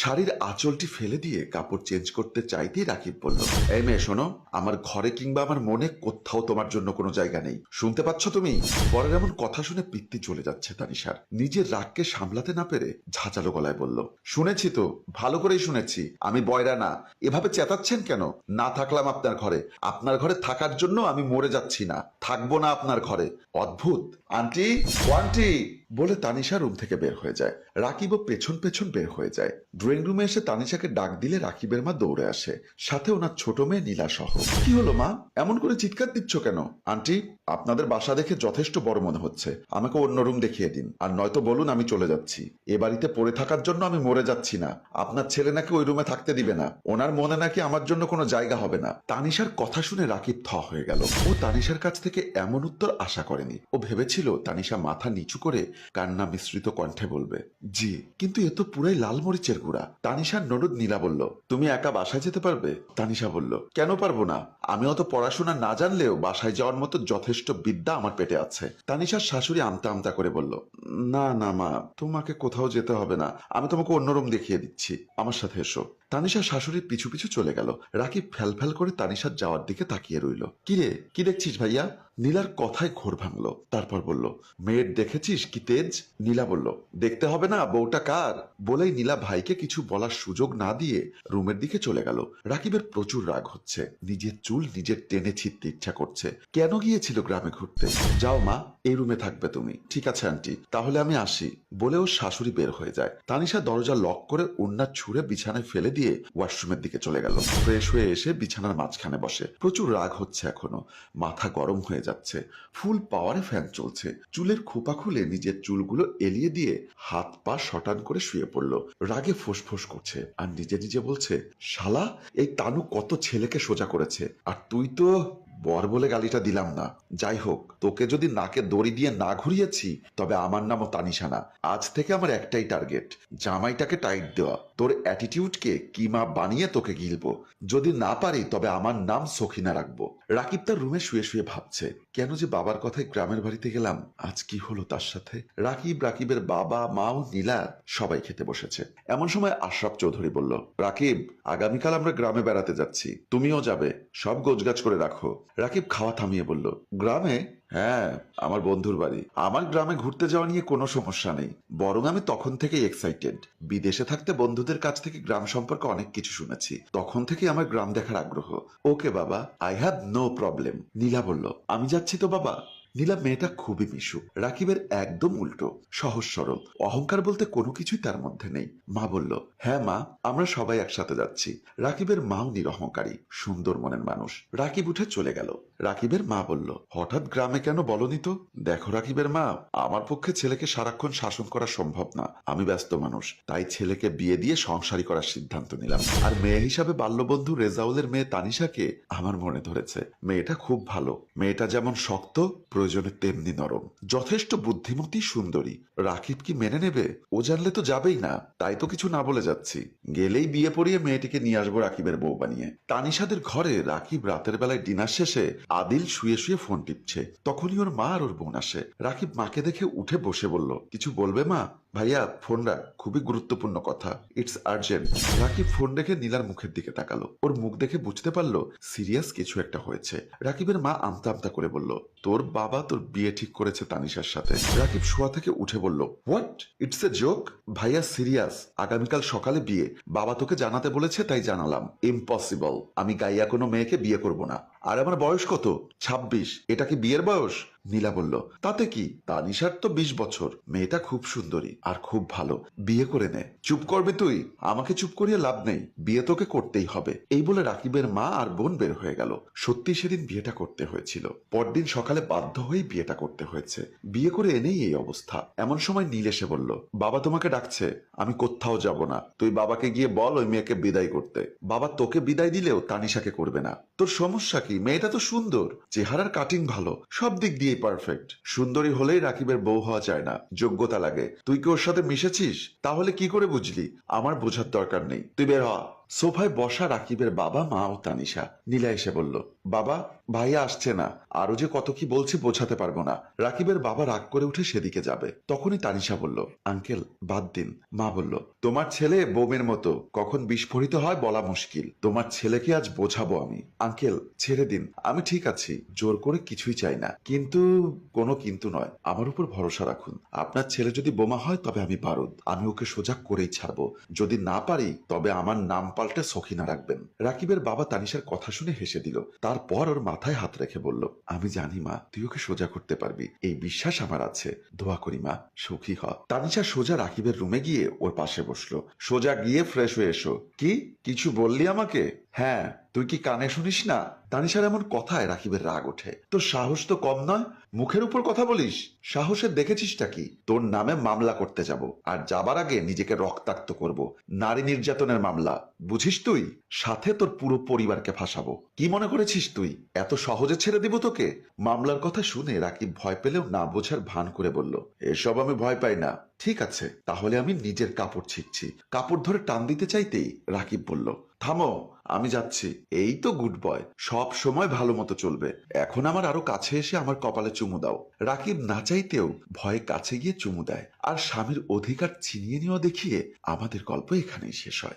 শাড়ির আঁচলটি ফেলে দিয়ে কাপড় চেঞ্জ করতে চাইতেই রাকিব বলল, এই মেয়ে, শোনো, আমার ঘরে কিংবা আমার মনে কোথাও তোমার জন্য কোনো জায়গা নেই। শুনতে পাচ্ছ তুমি? বরের এমন কথা শুনে পিত্তি চলে যাচ্ছে তানিশার। নিজের রাগকে সামলাতে না পেরে ঝাঁচালো গলায় বলল, শুনেছি তো, ভালো করেই শুনেছি। আমি বয়রা না। এভাবে চেতাচ্ছেন কেন? না থাকলাম আপনার ঘরে। আপনার ঘরে থাকার জন্য আমি মরে যাচ্ছি না। থাকব না আপনার ঘরে। অদ্ভুত। আন্টি, ও আন্টি বলে তানিশা রুম থেকে বের হয়ে যায়। রাকিবও পেছন পেছন বের হয়ে যায়। ড্রয়িং রুমে এসে তানিশাকে ডাক দিলে রাকিবের মা দৌড়ে আসে। সাথে ওনার ছোট মেয়ে নীলা সহ। কি হলো মা? এমন করে চিৎকার দিচ্ছ কেন? আন্টি, আপনাদের বাসা দেখে যথেষ্ট বড় মনে হচ্ছে। আমাকে অন্য রুম দেখিয়ে দিন। আর নয়তো বলুন আমি চলে যাচ্ছি। এ বাড়িতে পড়ে থাকার জন্য আমি মরে যাচ্ছি না। আপনার ছেলে নাকি ওই রুমে থাকতে দিবে না। ওনার মনে নাকি আমার জন্য কোনো জায়গা হবে না। তানিশার কথা শুনে রাকিব থ হয়ে গেল। ও তানিশার কাছ থেকে এমন উত্তর আশা করেনি। ও ভেবেছিল তানিশা মাথা নিচু করে কান্না মিশ্রিত কণ্ঠে বলবে, জি, কিন্তু এ তো পুরাই লাল মরিচের গুড়া। তানিশার ননদ নীলা বলল, তুমি একা বাসায় যেতে পারবে? তানিশা বলল, কেন পারব না? আমি অত পড়াশোনা না জানলেও বাসায় যাওয়ার মতো যথেষ্ট বিদ্যা আমার পেটে আছে। তানিশার শাশুড়ি আমতা আমতা করে বলল, না না, মা, তোমাকে কোথাও যেতে হবে না। আমি তোমাকে অন্য রুম দেখিয়ে দিচ্ছি। আমার সাথে এসো। তানিশা শাশুড়ি পিছু পিছু চলে গেল। রাকিব ফ্যাল ফ্যাল করে তানিশার যাওয়ার দিকে তাকিয়ে রইল। কিরে কি দেখছিস ভাইয়া? নীলার কথায় ঘোর ভাঙলো। তারপর বলল, মেয়ের দেখেছিস কি তেজ? নীলা বলল, দেখতে হবে না, বউটা কার? বলেই নীলা ভাইকে কিছু বলার সুযোগ না দিয়ে রুমের দিকে চলে গেল। রাকিবের প্রচুর রাগ হচ্ছে। নিজের চুল নিজের টেনে ছিঁড়তে ইচ্ছা করছে। কেন গিয়েছিল গ্রামে ঘুরতে? যাও মা, এই রুমে থাকবে তুমি। ঠিক আছে, আন্টি, তাহলে আমি আসি। বলেও শাশুড়ি বের হয়ে যায়। তানিশা দরজা লক করে উন্নার ছুঁড়ে বিছানায় ফেলে দিয়ে ওয়াশরুমের দিকে চলে গেল। ফ্রেশ হয়ে এসে বিছানার মাঝখানে বসে। প্রচুর রাগ হচ্ছে এখনও। মাথা গরম হয়ে যাচ্ছে। ফুল পাওয়ারে ফ্যান চলছে। চুলের খোপা খুলে নিজের চুলগুলো এলিয়ে দিয়ে হাত পা শটান করে শুয়ে পড়ল। রাগে ফোসফোস করছে। আর নিজে নিজে বলছে, শালা, এই তানু কত ছেলেকে সোজা করেছে। আর তুই তো বর বলে গালিটা দিলাম না। যাই হোক তোকে যদি নাকে দড়ি দিয়ে না ঘুরিয়েছি, তবে আমার নামও তানিশানা। আজ থেকে আমার একটাই টার্গেট, জামাইটাকে টাইট দেওয়া। তোর অ্যাটিটিউডকে কিমা বানিয়ে তোকে গিলবো। যদি না পারি, তবে আমার নাম সখিনা রাখব। রাকিব তার রুমে শুয়ে শুয়ে ভাবছে, কেন যে বাবার কথায় গ্রামের বাড়িতে গেলাম, আজ কি হলো তার সাথে? রাকিব, রাকিবের বাবা, মা ও নীলা সবাই খেতে বসেছে। এমন সময় আশরাফ চৌধুরী বলল, রাকিব, আগামীকাল আমরা গ্রামে বেড়াতে যাচ্ছি। তুমিও যাবে, সব গোছগাছ করে রাখো। রাকিব খাওয়া থামিয়ে বলল, গ্রামে? হ্যাঁ আমার বন্ধুর বাড়ি। আমার গ্রামে ঘুরতে যাওয়া নিয়ে কোনো সমস্যা নেই। বরং আমি তখন থেকেই এক্সাইটেড বিদেশে থাকতে বন্ধুদের কাছ থেকে গ্রাম সম্পর্কে অনেক কিছু শুনেছি। তখন থেকে আমার গ্রাম দেখার আগ্রহ। ওকে বাবা I have no problem Neela বলল। আমি যাচ্ছি তো বাবা। নীলা মেয়েটা খুবই মিশু। রাকিবের একদম উল্টো, সহজ সরল। অহংকার বলতে কোনো কিছুই তার মধ্যে নেই। মা বলল হ্যাঁ মা, আমরা সবাই একসাথে যাচ্ছি। রাকিবের মাও নিরহংকারী, সুন্দর মনের মানুষ। রাকিব উঠে চলে গেল। রাকিবের মা বলল, হঠাৎ গ্রামে কেন বলনি তো? দেখো রাকিবের মা, আমার পক্ষে ছেলেকে সারাক্ষণ শাসন করা সম্ভব না। আমি ব্যস্ত মানুষ, তাই ছেলেকে বিয়ে দিয়ে সংসারী করার সিদ্ধান্ত নিলাম। আর মেয়ে হিসাবে বাল্যবন্ধু রেজাউলের মেয়ে তানিশাকে আমার মনে ধরেছে। মেয়েটা খুব ভালো। মেয়েটা যেমন শক্ত প্রয়োজনে তেমনি নরম। যথেষ্ট বুদ্ধিমতী সুন্দরী। রাকিব কি মেনে নেবে? ও জানলে তো যাবেই না। তাই তো কিছু না বলে যাচ্ছি। গেলেই বিয়ে পড়িয়ে মেয়েটিকে নিয়ে আসব রাকিবের বউ বানিয়ে। তানিশাদের ঘরে রাকিব রাতের বেলায় ডিনার শেষে আদিল শুয়ে শুয়ে ফোন টিপছে। তখনই ওর মা আর ওর বোন আসে। রাকিব মাকে দেখে উঠে বসে বলল, কিছু বলবে মা? ভাইয়া ফোন রাখ খুবই গুরুত্বপূর্ণ কথা। ইটস আর্জেন্ট রাকিব ফোন রেখে নীলার মুখের দিকে তাকালো। ওর মুখ দেখে বুঝতে পারল সিরিয়াস কিছু একটা হয়েছে। রাকিবের মা আমতা আমতা করে বলল, তোর বাবা তোর বিয়ে ঠিক করেছে তানিশার সাথে। রাকিব শোয়া থেকে উঠে বলল হোয়াট ইটস এ জোক ভাইয়া, সিরিয়াস। আগামীকাল সকালে বিয়ে। বাবা তোকে জানাতে বলেছে, তাই জানালাম। ইম্পসিবল আমি গাইয়া কোনো মেয়েকে বিয়ে করব না। আর আমার বয়স কত? ছাব্বিশ। এটা কি বিয়ের বয়স? নীলা বলল, তাতে কি? তানিশার তো বিশ বছর। মেয়েটা খুব সুন্দরী আর খুব ভালো। বিয়ে করে নে। চুপ করবে তুই? আমাকে চুপ করিয়ে লাভ নেই। বিয়ে তোকে করতেই হবে। এই বলে রাকিবের মা আর বোন বের হয়ে গেল। সত্যি সেদিন বিয়েটা করতে হয়েছিল। পরদিন সকালে বাধ্য হয়েই বিয়েটা করতে হয়েছে। বিয়ে করে এনেই এই অবস্থা। এমন সময় নীল এসে বলল, বাবা তোমাকে ডাকছে। আমি কোথাও যাব না। তুই বাবাকে গিয়ে বল ওই মেয়েকে বিদায় করতে। বাবা তোকে বিদায় দিলেও তানিশাকে করবে না। তোর সমস্যা কি? মেয়েটা তো সুন্দর, চেহারার কাটিং ভালো, সব দিক দিয়ে পারফেক্ট সুন্দরী হলেই রাকিবের বউ হওয়া যায় না, যোগ্যতা লাগে। তুই কি ওর সাথে মিশেছিস? তাহলে কি করে বুঝলি? আমার বোঝার দরকার নেই। তুই বের হ। সোফায় বসা রাকিবের বাবা মা ও তানিশা। নীলা এসে বলল, বাবা, ভাইয়া আসছে না। আরও যে কত কি বলছে বোঝাতে পারব না। রাকিবের বাবা রাগ করে উঠে সেদিকে যাবে। তখনই তানিশা বলল, আঙ্কেল, বাদ দিন। মা বলল, তোমার ছেলে বোমের মতো। কখন বিস্ফোরিত হয় বলা মুশকিল। তোমার ছেলেকে আজ বোঝাবো আমি। আঙ্কেল, ছেড়ে দিন। আমি ঠিক আছি। জোর করে কিছুই চাই না। কিন্তু, কোনো কিন্তু নয়। আমার উপর ভরসা রাখুন। আপনার ছেলে যদি বোমা হয় তবে আমি পারদ আমি ওকে সোজা করেই ছাড়বো। যদি না পারি, তবে আমার নাম পাল্টে সখিনা রাখবেন। রাকিবের বাবা তানিশার কথা শুনে হেসে দিল। তারপর ওর মাথায় হাত রেখে বলল, আমি জানি মা, তুই ওকে সোজা করতে পারবি। এই বিশ্বাস আমার আছে। দোয়া করি মা, সুখী হ। তানিশা সোজা রাকিবের রুমে গিয়ে ওর পাশে বসল। সোজা গিয়ে ফ্রেশ হয়ে এসো। কি? কিছু বললি আমাকে? হ্যাঁ। তুই কি কানে শুনিস না? তানিশার এমন কথায় রাকিবের রাগ ওঠে। তোর সাহস তো কম নয়? মুখের উপর কথা বলিস? সাহসের দেখেছিসটা কি? তোর নামে মামলা করতে যাব, আর যাবার আগে নিজেকে রক্তাক্ত করব। নারী নির্যাতনের মামলা। বুঝিস তুই? সাথে তোর পুরো পরিবারকে ফাঁসাবো। কি মনে করেছিস তুই? এত সহজে ছেড়ে দিব তোকে? মামলার কথা শুনে রাকিব ভয় পেলেও না বোঝার ভান করে বলল, এসব আমি ভয় পাই না। ঠিক আছে, তাহলে আমি নিজের কাপড় ছিঁড়ছি। কাপড় ধরে টান দিতে চাইতেই রাকিব বলল, থামো, আমি যাচ্ছি। এই তো গুড বয় সব সময় ভালো মতো চলবে। এখন আমার আরও কাছে এসে আমার কপালে চুমু দাও। রাকিব না চাইতেও ভয়ে কাছে গিয়ে চুমু দেয়। আর স্বামীর অধিকার ছিনিয়ে নেওয়া দেখিয়ে আমাদের গল্প এখানেই শেষ হয়।